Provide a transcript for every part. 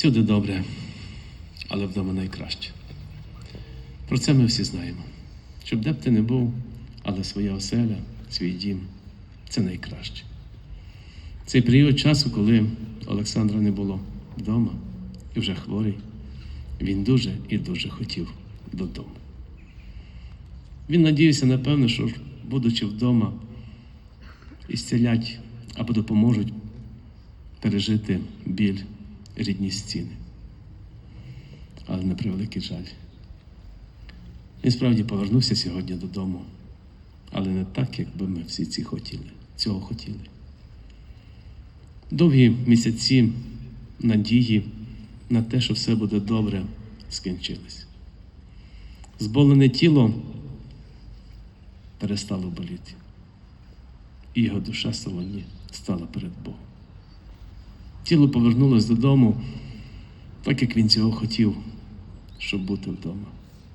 Всюди добре, але вдома найкраще. Про це ми всі знаємо. Щоб де б ти не був, але своя оселя, свій дім це найкраще. Цей період часу, коли Олександра не було вдома і вже хворий, він дуже і дуже хотів додому. Він надіявся, напевно, що, будучи вдома, ісцілять або допоможуть пережити біль рідні стіни. Але на превеликий жаль. Він справді повернувся сьогодні додому, але не так, як би ми всі ці хотіли, цього хотіли. Довгі місяці надії на те, що все буде добре, скінчились. Зболене тіло перестало боліти, і його душа солоні стала перед Богом. Тіло повернулось додому, так як він цього хотів, щоб бути вдома,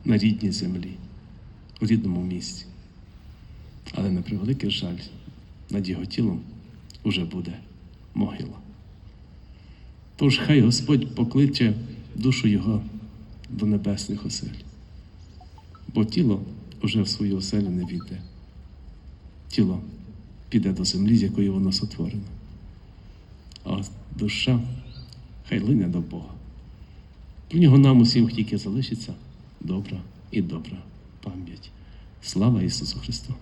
на рідній землі, у рідному місці. Але на превеликий жаль, над його тілом уже буде могила. Тож хай Господь покличе душу його до небесних осель, бо тіло уже в свою оселю не війде. Тіло піде до землі, з якої воно сотворено. А душа хай лине до Бога. Про нього нам усім тільки залишиться добра і добра пам'ять. Слава Ісусу Христу!